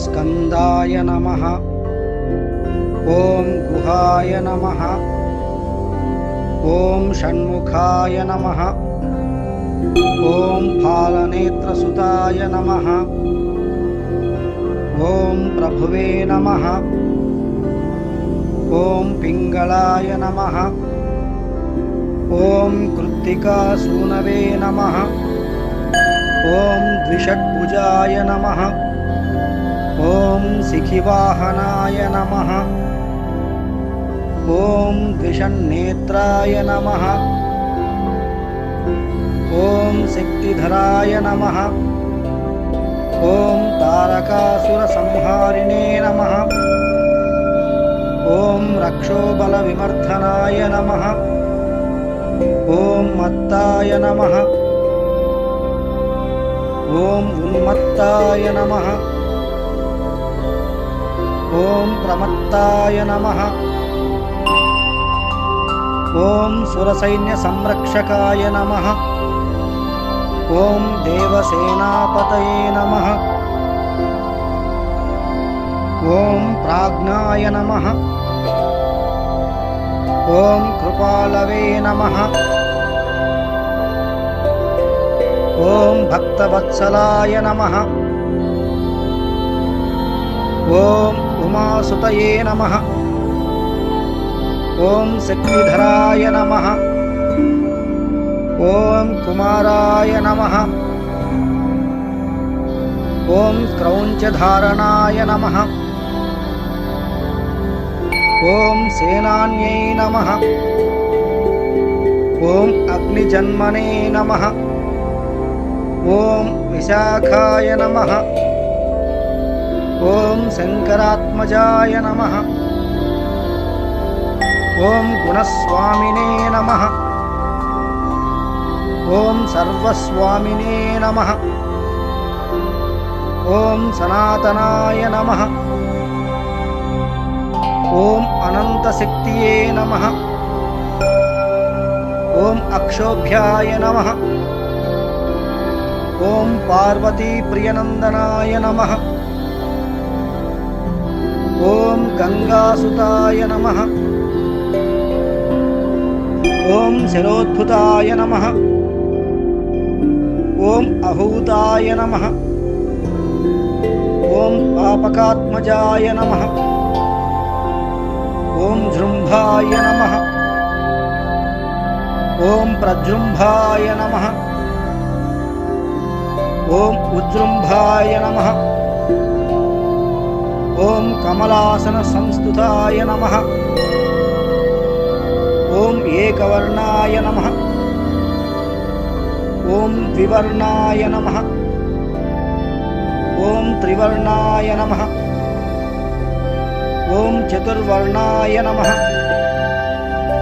स्कन्दाय नमः। ॐ गुहाय नमः। ॐ षण्मुखाय नमः ఓం ఫాళనేత్రసుతాయ నమ. ఓం ప్రభువే నమ. ఓం పింగళాయ నమ. ఓం కృత్తికాసూనవే నమ. ఓం ద్విషడ్భుజాయ నమ. ఓం శిఖివాహనాయ నమ. ఓం ద్విషన్నేత్రాయ నమ. ఓం శక్తిధరాయ నమ. ఓం తారకాసుర సంహారిణే నమ. ఓం రక్షోబల విమర్ధనాయ నమ. ఓం మత్తాయ నమ. ఓం ఉన్మత్తాయ నమ. ఓం ప్రమత్తాయ నమ. ఓం సురసైన్య సంరక్షకాయ నమ. ॐ देवसेनापतये नमः। ॐ प्राज्ञाय नमः। ॐ कृपालवे नमः। ॐ भक्तवत्सलाय नमः। ॐ उमासुतये नमः। ॐ शक्तिधराय नमः ఓం కుమారాయ నమ. ఓం క్రౌంచధారణాయ నమ. ఓం సేనాన్యై నమ. ఓం అగ్నిజన్మనే నమ. ఓం విశాఖాయ నమ. ఓం శంకరాత్మజాయ నమ. ఓం గుణస్వామినే నమ. ॐ सर्वस्वामिने नमः। ॐ सनातनाय नमः। ॐ अनन्तशक्तिये नमः। ॐ अक्षोभ्याय नमः। ॐ पार्वतीप्रियनन्दनाय नमः। ॐ गङ्गासुताय नमः। ॐ शिरोद्भुताय नमः। ఓం అహూతాయ నమ. ఓం పాపకాత్మజాయ నమ. ఓం జృంభాయ నమ. ఓం ప్రజృంభాయ నమ. ఓం ఉజృంభాయ నమ. ఓం కమలాసన సంస్థుతాయ నమ. ఓం ఏకవర్ణాయ నమ. ఓం ద్వివర్ణాయ నమ. ఓం త్రివర్ణాయ నమ. ఓం చతుర్వర్ణాయ నమ.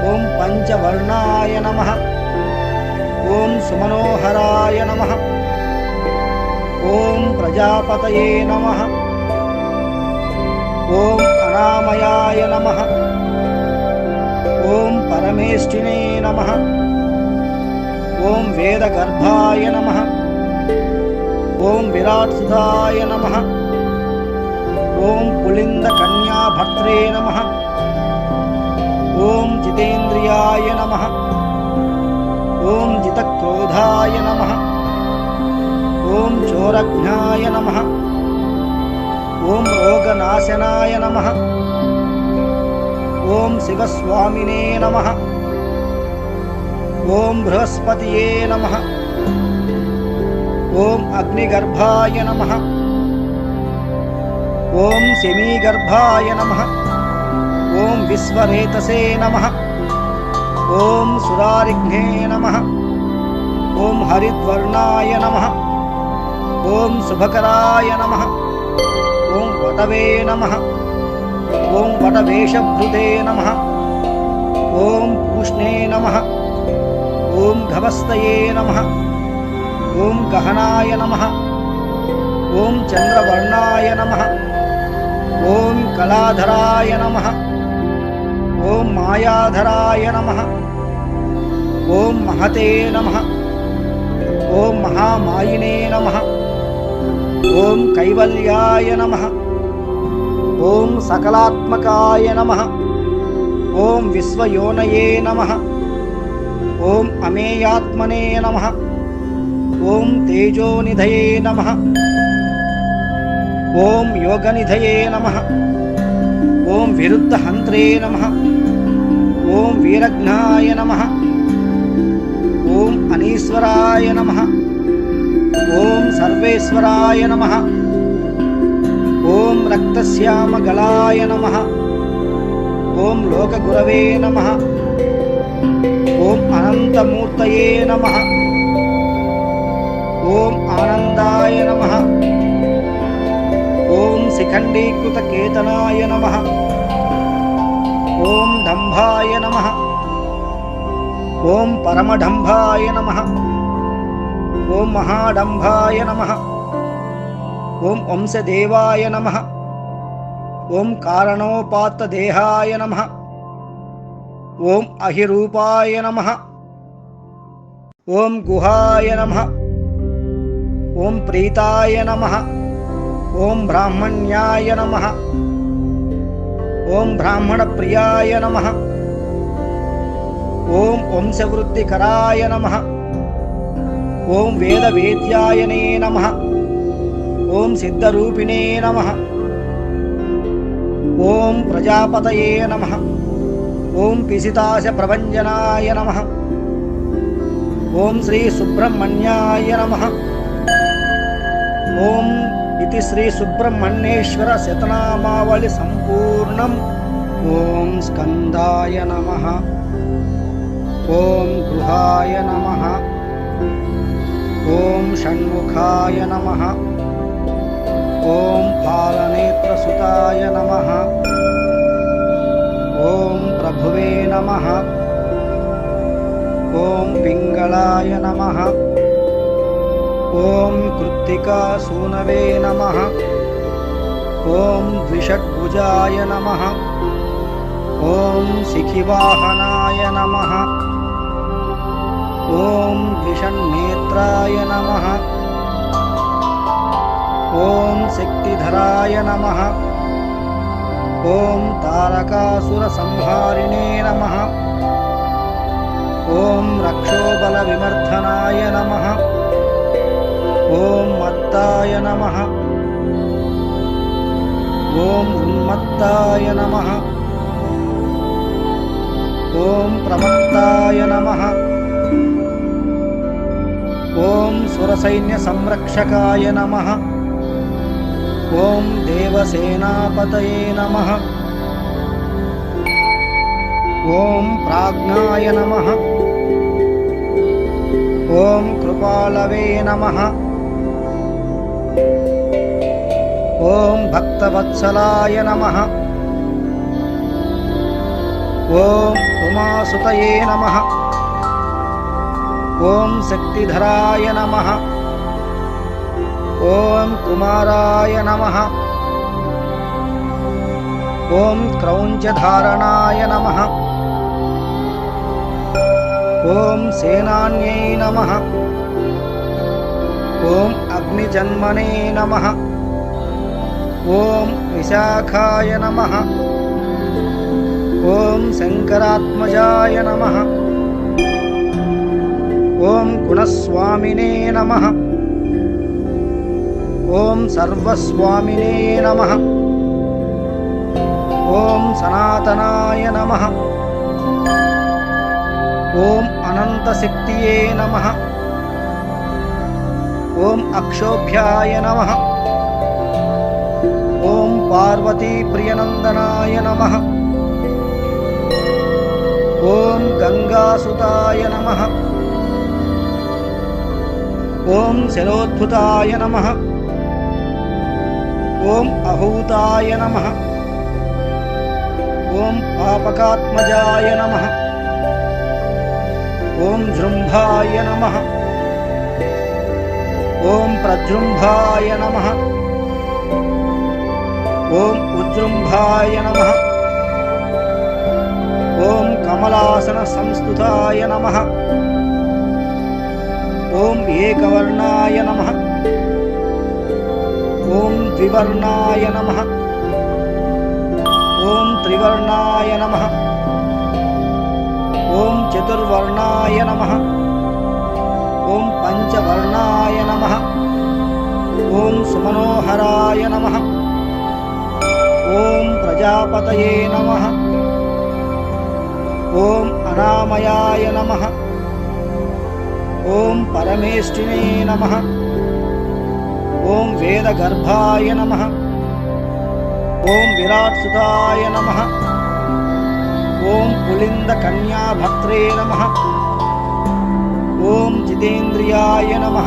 ఓం పంచవర్ణాయ నమ. ఓం సుమనోహరాయ నమ. ఓం ప్రజాపతయే నమ. ఓం అనామయాయ నమ. ఓం పరమేష్ఠినే నమ. ఓం వేదగర్భాయ నమ. ఓం విరాట్ సుధాయ నమ. ఓం పులింద కన్యాభర్త్రే నమ. ఓం జితేంద్రియాయ నమ. ఓం జితక్రోధాయ నమ. ఓం చోరజ్ఞాయ నమ. ఓం రోగనాశనాయ నమ. ఓం శివస్వామినే నమ. ఓం బృహస్పతియే నమ. ఓం అగ్నిగర్భాయ నమ. ఓం శమీగర్భాయ నమ. ఓం విశ్వరేతసే నమ. ఓం సురారిఘ్నే నమ. ఓం హరిద్వర్ణాయ నమ. ఓం శుభకరాయ నమ. ఓం వటవే నమ. ఓం వటవేషభృతే నమ. ఓం పూష్ణే నమ. ఓం గవస్తయే నమ ఓం గహనాయ నమ ఓం చంద్రవర్ణాయ నమ ఓం కళాధరాయ నమ ఓం మాయాధరాయ నమ ఓం మహతే నమ ఓం మహామాయినే నమ ఓం కైవల్యాయ నమ ఓం సకలాత్మకాయ నమ ఓం విశ్వయోనయే నమ. ఓం అమేయాత్మనే నమ. ఓం తేజోనిధయే నమ. ఓం యోగనిధయే నమ. ఓం విరుద్ధహంత్రే నమ. ఓం వీరఘ్నాయ నమ. ఓం అనీశ్వరాయ నమ. ఓం సర్వేశ్వరాయ నమ. ఓం రక్తశ్యామగళాయ నమ. ఓం లోకగురవే నమ. ఓం అనంతమూర్తయే నమ. ఓం ఆనందాయ నమ. ఓం శిఖండీకృత కేతనాయ నమ. ఓం డంభాయ నమ. ఓం పరమఢంభాయ నమ. ఓం మహాడంభాయ నమ. ఓం వంశదేవాయ నమ. ఓం కారణోపాత్తదేహాయ నమ. ఓం అహిరూపాయ నమ. ఓం గుహాయ నమ. ఓం ప్రీతాయ నమ. ఓం బ్రాహ్మణ్యాయ నమ. ఓం బ్రాహ్మణప్రియాయ నమ. ఓం వంశవృద్ధికరాయ నమ. ఓం వేదవేద్యాయనే నమ. ఓం సిద్ధరూపిణే నమ. ఓం ప్రజాపతయే నమ. ఓం పిసితాశ ప్రభంజనాయ నమ. ఓం శ్రీ సుబ్రహ్మణ్యాయ నమ. ఓం ఇది శ్రీ సుబ్రహ్మణ్యేశ్వర శతనామావళి సంపూర్ణం. ఓం స్కందాయ నమ. ఓం గృహాయ నమ. ఓం షణ్ముఖాయ నమ. ఓం పాలనేత్రసుతాయ నమ. ॐ प्रभुवे नमः। ॐ पिङ्गलाय नमः। ॐ कृत्तिकासूनवे नमः। ॐ द्विषड्भुजाय नमः। ॐ शिखिवाहनाय नमः। ॐ द्विषण्त्राय नमः। ॐ शक्तिधराय नमः। ఓం తారకాసుర సంహారిణే నమ. ఓం రక్షోబల విమర్థనాయ నమ. ఓం మత్తాయ నమ. ఓం ఉన్మత్తాయ నమ. ఓం ప్రమత్తాయ నమ. ఓం సురసైన్య సంరక్షకాయ నమ. ఓం దేవసేనాపతయే నమ. ఓం ప్రాజ్ఞాయ నమ. ఓం కృపాలవే నమ. ఓం భక్తవత్సలాయ నమ. ఓం ఉమాసుతయే నమ. ఓం శక్తిధరాయ నమ. ఓం కుమారాయ నమ. ఓం క్రౌంచధారణాయ నమ. ఓం సేనాన్యై నమ. ఓం అగ్నిజన్మనే నమ. ఓం విశాఖాయ నమ. ఓం శంకరాత్మజాయ నమ. ఓం గుణస్వామినే నమ. ఓం సర్వస్వామినే నమ. ఓం సనాతనాయ నమ. ఓం అనంతశక్తియే నమ. ఓం అక్షోభ్యాయ నమ. ఓం పార్వతీప్రియనందనాయ నమ. ఓం గంగాసుతాయ నమ. ఓం శలోద్భుతాయ నమ. ఓం అహూతాయ నమ. ఓం పాపకాత్మజాయ నమ. ఓం జృంభాయ నమ. ఓం ప్రజృంభాయ నమ. ఓం ఉజృంభాయ నమ. ఓం కమలాసన సంస్థుతాయ నమ. ఓం ఏకవర్ణాయ నమ. ఓం త్రివర్ణాయ నమ. ఓం త్రివర్ణాయ నమ. ఓం చతుర్వర్ణాయ నమ. ఓం పంచవర్ణాయ నమ. ఓం సుమనోహరాయ నమ. ఓం ప్రజాపతయే నమ. ఓం అనామయాయ నమ. ఓం పరమేష్ఠినే నమ. ఓం వేదగర్భాయ నమ. ఓం విరాట్ సుధాయ నమ. ఓం పులింద పులిందకన్యాభక్త్రే నమ. ఓం జితేంద్రియాయ నమ.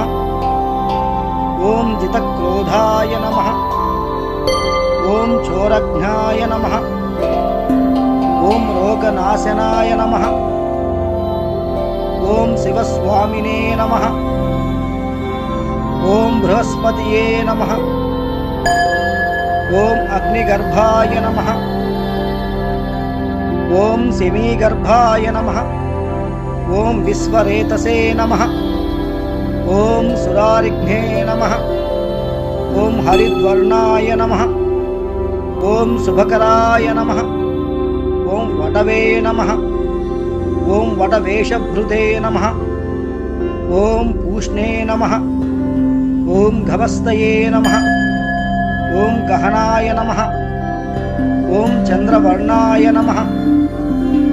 ఓం జితక్రోధాయ నమ. ఓం చోరజ్ఞాయ నమ. ఓం రోగనాశనాయ నమ. ఓం శివస్వామినే నమ. ఓం బృహస్పతియే నమ. ఓం అగ్నిగర్భాయ నమ. ఓం శమీగర్భాయ నమ. ఓం విశ్వరేతసే నమ. ఓం సురారిఘ్నే నమ. ఓం హరిద్వర్ణాయ నమ. ఓం శుభకరాయ నమ. ఓం వటవే నమ. ఓం వటవేషభృతే నమ. ఓం పూష్ణే నమ. ఓం గవస్తయే నమ. ఓం గహనాయ నమ. ఓం చంద్రవర్ణాయ నమ.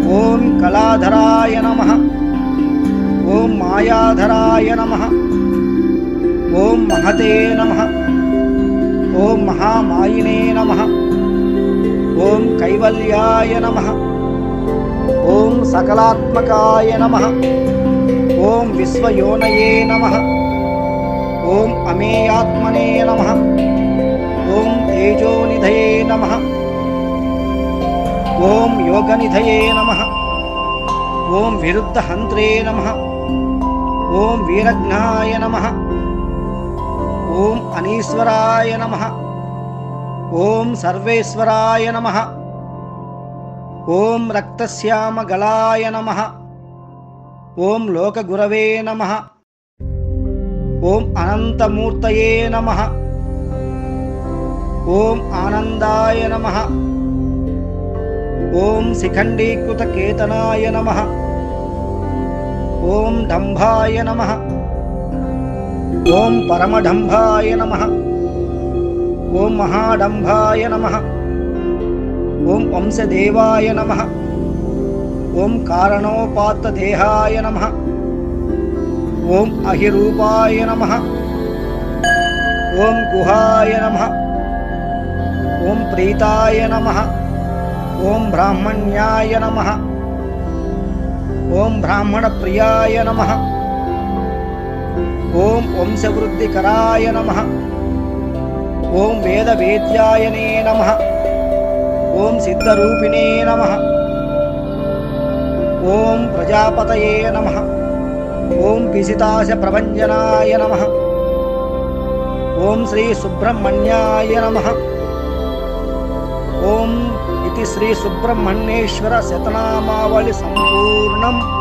ఓం కళాధరాయ నమ. ఓం మాయాధరాయ నమ. ఓం మహతే నమ. ఓం మహామాయినే నమ. ఓం కైవల్యాయ నమ. ఓం సకలాత్మకాయ నమ. ఓం విశ్వయోనయే నమ. ఓం అమేయాత్మనే నమ. ఓం తేజోనిధయే నమ. ఓం యోగనిధయే నమ. ఓం విరుద్ధహంత్రే నమ. ఓం వీరజ్ఞాయ నమ. ఓం అనీశ్వరాయ నమ. ఓం సర్వేశ్వరాయ నమ. ఓం రక్తశ్యామగళాయ నమ. ఓం లోకగురవే నమ. ఓం అనంతమూర్తయే నమ. ఓం ఆనందాయ నమ. ఓం శిఖండీకృతకేతనాయ నమ. ఓం డంభాయ నమ. ఓం పరమడంభాయ నమ. ఓం మహాడంభాయ నమ. ఓం వంశదేవాయ నమ. ఓం కారణోపాత్తదేహాయ నమ. ఓం అహిరూపాయ నమ. ఓం గుహాయ నమ. ఓం ప్రీతాయ నమ. ఓం బ్రాహ్మణ్యాయ నమ. ఓం బ్రాహ్మణప్రియాయ నమ. ఓం వంశవృద్ధికరాయ నమ. ఓం వేదవేద్యాయనే నమ. ఓం సిద్ధరూపిణే నమ. ఓం ప్రజాపతయే నమ. ఓం పిసితాశ ప్రభంజనాయ నమ. ఓం శ్రీ సుబ్రహ్మణ్యాయ నమ. ఓం ఇది శ్రీ సుబ్రహ్మణ్యేశ్వర శతనామావళి సంపూర్ణం.